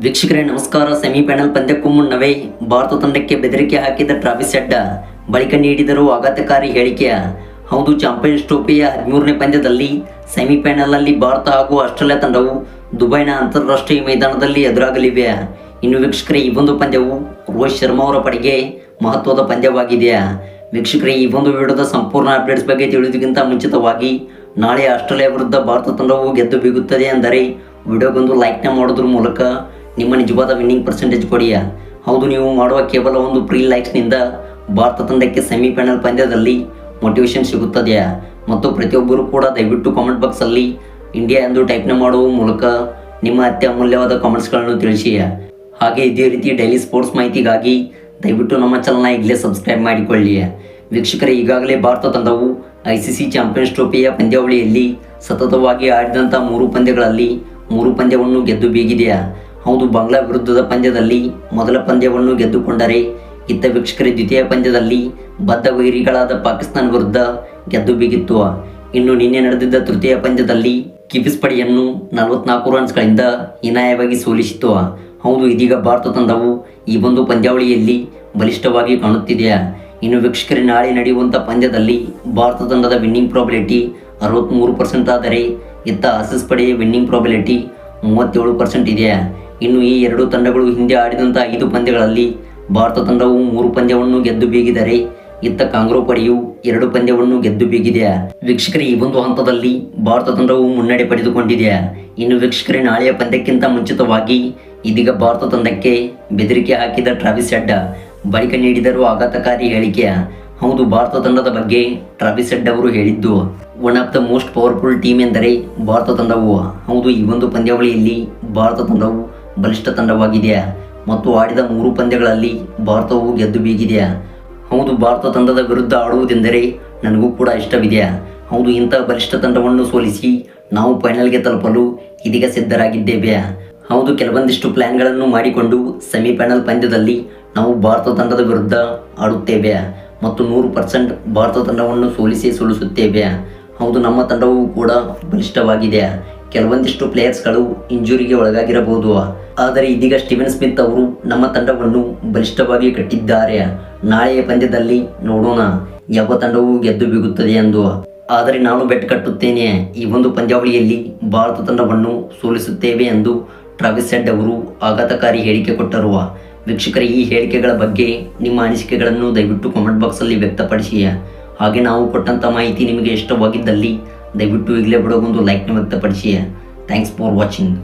ವೀಕ್ಷಕರೇ, ನಮಸ್ಕಾರ. ಸೆಮಿಫೈನಲ್ ಪಂದ್ಯಕ್ಕೂ ಮುನ್ನವೇ ಭಾರತ ತಂಡಕ್ಕೆ ಬೆದರಿಕೆ ಹಾಕಿದ ಟ್ರಾವಿಸ್ ಅಡ್ಡ ಬಳಿಕ ನೀಡಿದರು ಆಘಾತಕಾರಿ ಹೇಳಿಕೆಯ ಹೌದು, ಚಾಂಪಿಯನ್ಸ್ ಟ್ರೋಫಿಯ ಹದಿಮೂರನೇ ಪಂದ್ಯದಲ್ಲಿ ಸೆಮಿಫೈನಲ್ನಲ್ಲಿ ಭಾರತ ಹಾಗೂ ಆಸ್ಟ್ರೇಲಿಯಾ ತಂಡವು ದುಬೈನ ಅಂತಾರಾಷ್ಟ್ರೀಯ ಮೈದಾನದಲ್ಲಿ ಎದುರಾಗಲಿವೆ. ಇನ್ನು ವೀಕ್ಷಕರೇ, ಈ ಒಂದು ಪಂದ್ಯವು ರೋಹಿತ್ ಶರ್ಮಾ ಅವರ ಪಡೆಗೆ ಮಹತ್ವದ ಪಂದ್ಯವಾಗಿದೆ. ವೀಕ್ಷಕರೇ, ಈ ಒಂದು ವಿಡಿಯೋದ ಸಂಪೂರ್ಣ ಅಪ್ಡೇಟ್ಸ್ ಬಗ್ಗೆ ತಿಳಿಯೋದಕ್ಕಿಂತ ಮುಂಚಿತವಾಗಿ ನಾಳೆ ಆಸ್ಟ್ರೇಲಿಯಾ ವಿರುದ್ಧ ಭಾರತ ತಂಡವು ಗೆದ್ದು ಬೀಗುತ್ತದೆ ಅಂದರೆ ವಿಡಿಯೋಗೊಂದು ಲೈಕ್ನ ಮಾಡೋದ್ರ ಮೂಲಕ ನಿಮ್ಮ ನಿಜವಾದ ವಿನ್ನಿಂಗ್ ಪರ್ಸೆಂಟೇಜ್ ಕೊಡಿಯ? ಹೌದು, ನೀವು ಮಾಡುವ ಕೇವಲ ಒಂದು ಪ್ರೀ ಲೈಕ್ಸ್ನಿಂದ ಭಾರತ ತಂಡಕ್ಕೆ ಸೆಮಿಫೈನಲ್ ಪಂದ್ಯದಲ್ಲಿ ಮೋಟಿವೇಶನ್ ಸಿಗುತ್ತದೆಯಾ? ಮತ್ತು ಪ್ರತಿಯೊಬ್ಬರೂ ಕೂಡ ದಯವಿಟ್ಟು ಕಾಮೆಂಟ್ ಬಾಕ್ಸಲ್ಲಿ ಇಂಡಿಯಾ ಎಂದು ಟೈಪ್ನ ಮಾಡುವ ಮೂಲಕ ನಿಮ್ಮ ಅತ್ಯಮೂಲ್ಯವಾದ ಕಾಮೆಂಟ್ಸ್ಗಳನ್ನು ತಿಳಿಸಿಯ? ಹಾಗೆ ಇದೇ ರೀತಿ ಡೈಲಿ ಸ್ಪೋರ್ಟ್ಸ್ ಮಾಹಿತಿಗಾಗಿ ದಯವಿಟ್ಟು ನಮ್ಮ ಚಾನಲ್ನ ಈಗಲೇ ಸಬ್ಸ್ಕ್ರೈಬ್ ಮಾಡಿಕೊಳ್ಳಿ ವೀಕ್ಷಕರೇ, ಈಗಾಗಲೇ ಭಾರತ ತಂಡವು ಐ ಸಿ ಸಿ ಚಾಂಪಿಯನ್ಸ್ ಟ್ರೋಫಿಯ ಪಂದ್ಯಾವಳಿಯಲ್ಲಿ ಸತತವಾಗಿ ಆಡಿದಂಥ ಮೂರು ಪಂದ್ಯಗಳಲ್ಲಿ ಮೂರು ಪಂದ್ಯವನ್ನು ಗೆದ್ದು ಬೀಗಿದೆಯಾ? ಹೌದು, ಬಾಂಗ್ಲಾ ವಿರುದ್ಧದ ಪಂದ್ಯದಲ್ಲಿ ಮೊದಲ ಪಂದ್ಯವನ್ನು ಗೆದ್ದುಕೊಂಡರೆ ಇತ್ತ ವೀಕ್ಷಕರೇ ದ್ವಿತೀಯ ಪಂದ್ಯದಲ್ಲಿ ಬದ್ಧ ವೈರಿಗಳಾದ ಪಾಕಿಸ್ತಾನ ವಿರುದ್ಧ ಗೆದ್ದು ಬೀಗಿತ್ತು. ಇನ್ನು ನಿನ್ನೆ ನಡೆದಿದ್ದ ತೃತೀಯ ಪಂದ್ಯದಲ್ಲಿ ಕಿಪಿಸ್ ಪಡೆಯನ್ನು ನಲವತ್ನಾಲ್ಕು ರನ್ಸ್ಗಳಿಂದ ಹೀನಾಯವಾಗಿ ಸೋಲಿಸಿತ್ತು. ಹೌದು, ಇದೀಗ ಭಾರತ ತಂಡವು ಈ ಒಂದು ಪಂದ್ಯಾವಳಿಯಲ್ಲಿ ಬಲಿಷ್ಠವಾಗಿ ಕಾಣುತ್ತಿದೆಯಾ ಇನ್ನು ವೀಕ್ಷಕರೇ, ನಾಳೆ ನಡೆಯುವಂಥ ಪಂದ್ಯದಲ್ಲಿ ಭಾರತ ತಂಡದ ವಿನ್ನಿಂಗ್ ಪ್ರಾಬಿಲಿಟಿ ಅರವತ್ತ್ಮೂರು ಪರ್ಸೆಂಟ್ ಆದರೆ ಇತ್ತ ಆಸೀಸ್ ಪಡೆಯ ವಿನ್ನಿಂಗ್ ಪ್ರಾಬಿಲಿಟಿ ಮೂವತ್ತೇಳು ಪರ್ಸೆಂಟ್ ಇದೆ. ಇನ್ನು ಈ ಎರಡು ತಂಡಗಳು ಹಿಂದೆ ಆಡಿದಂಥ ಐದು ಪಂದ್ಯಗಳಲ್ಲಿ ಭಾರತ ತಂಡವು ಮೂರು ಪಂದ್ಯವನ್ನು ಗೆದ್ದು ಬೀಗಿದರೆ ಇತ್ತ ಕಾಂಗ್ರೋ ಪಡೆಯು ಎರಡು ಪಂದ್ಯವನ್ನು ಗೆದ್ದು ಬೀಗಿದೆ. ವೀಕ್ಷಕರೇ, ಈ ಒಂದು ಹಂತದಲ್ಲಿ ಭಾರತ ತಂಡವು ಮುನ್ನಡೆ ಪಡೆದುಕೊಂಡಿದೆ. ಇನ್ನು ವೀಕ್ಷಕರೇ, ನಾಳೆಯ ಪಂದ್ಯಕ್ಕಿಂತ ಮುಂಚಿತವಾಗಿ ಇದೀಗ ಭಾರತ ತಂಡಕ್ಕೆ ಬೆದರಿಕೆ ಹಾಕಿದ ಟ್ರಾವಿಸ್ ಅಡ್ಡ ಬಳಿಕ ನೀಡಿದರೂ ಆಘಾತಕಾರಿ ಹೇಳಿಕೆ. ಹೌದು, ಭಾರತ ತಂಡದ ಬಗ್ಗೆ ಟ್ರಾವಿಸ್ ಹೆಡ್ ಅವರು ಹೇಳಿದ್ದು, one of the most powerful team ಎಂದರೆ ಭಾರತ ತಂಡವು. ಹೌದು, ಈ ಒಂದು ಪಂದ್ಯಾವಳಿಯಲ್ಲಿ ಭಾರತ ತಂಡವು ಬಲಿಷ್ಠ ತಂಡವಾಗಿದೆಯಾ? ಮತ್ತು ಆಡಿದ ಮೂರು ಪಂದ್ಯಗಳಲ್ಲಿ ಭಾರತವು ಗೆದ್ದು ಬೀಗಿದೆಯಾ? ಹೌದು, ಭಾರತ ತಂಡದ ವಿರುದ್ಧ ಆಡುವುದೆಂದರೆ ನನಗೂ ಕೂಡ ಇಷ್ಟವಿದೆಯಾ? ಹೌದು, ಇಂಥ ಬಲಿಷ್ಠ ತಂಡವನ್ನು ಸೋಲಿಸಿ ನಾವು ಫೈನಲ್ಗೆ ತಲುಪಲು ಇದೀಗ ಸಿದ್ಧರಾಗಿದ್ದೇವೆ ಹೌದು, ಕೆಲವೊಂದಿಷ್ಟು ಪ್ಲ್ಯಾನ್ಗಳನ್ನು ಮಾಡಿಕೊಂಡು ಸೆಮಿಫೈನಲ್ ಪಂದ್ಯದಲ್ಲಿ ನಾವು ಭಾರತ ತಂಡದ ವಿರುದ್ಧ ಆಡುತ್ತೇವೆ ಮತ್ತು ನೂರು ಪರ್ಸೆಂಟ್ ಭಾರತ ತಂಡವನ್ನು ಸೋಲಿಸಿ ಸೋಲಿಸುತ್ತೇವೆ ಹೌದು, ನಮ್ಮ ತಂಡವು ಕೂಡ ಬಲಿಷ್ಠವಾಗಿದೆ ಕೆಲವೊಂದಿಷ್ಟು ಪ್ಲೇಯರ್ಸ್ಗಳು ಇಂಜುರಿಗೆ ಒಳಗಾಗಿರಬಹುದು. ಆದರೆ ಇದೀಗ ಸ್ಟೀವನ್ ಸ್ಮಿತ್ ಅವರು ನಮ್ಮ ತಂಡವನ್ನು ಬಲಿಷ್ಠವಾಗಿ ಕಟ್ಟಿದ್ದಾರೆ. ನಾಳೆಯ ಪಂದ್ಯದಲ್ಲಿ ನೋಡೋಣ. ಯಾವ ತಂಡವು ಗೆದ್ದು ಬಿಗುತ್ತದೆ ಎಂದು. ಆದರೆ ನಾನು ಬೆಟ್ ಕಟ್ಟುತ್ತೇನೆ. ಈ ಒಂದು ಪಂದ್ಯಾವಳಿಯಲ್ಲಿ ಭಾರತ ತಂಡವನ್ನು ಸೋಲಿಸುತ್ತೇವೆ ಎಂದು ಟ್ರಾವಿಸ್ ಸೆಡ್ ಅವರು ಆಘಾತಕಾರಿ ಹೇಳಿಕೆ ಕೊಟ್ಟರು. ವೀಕ್ಷಕರ, ಈ ಹೇಳಿಕೆಗಳ ಬಗ್ಗೆ ನಿಮ್ಮ ಅನಿಸಿಕೆಗಳನ್ನು ದಯವಿಟ್ಟು ಕಾಮೆಂಟ್ ಬಾಕ್ಸಲ್ಲಿ ವ್ಯಕ್ತಪಡಿಸಿ. ಹಾಗೆ ನಾವು ಕೊಟ್ಟಂಥ ಮಾಹಿತಿ ನಿಮಗೆ ಇಷ್ಟವಾಗಿದ್ದಲ್ಲಿ ದಯವಿಟ್ಟು ಈಗಲೇ ಬಿಡೋಗೊಂದು ಲೈಕ್ನ ವ್ಯಕ್ತಪಡಿಸಿ ಥ್ಯಾಂಕ್ಸ್ ಫಾರ್ ವಾಚಿಂಗ್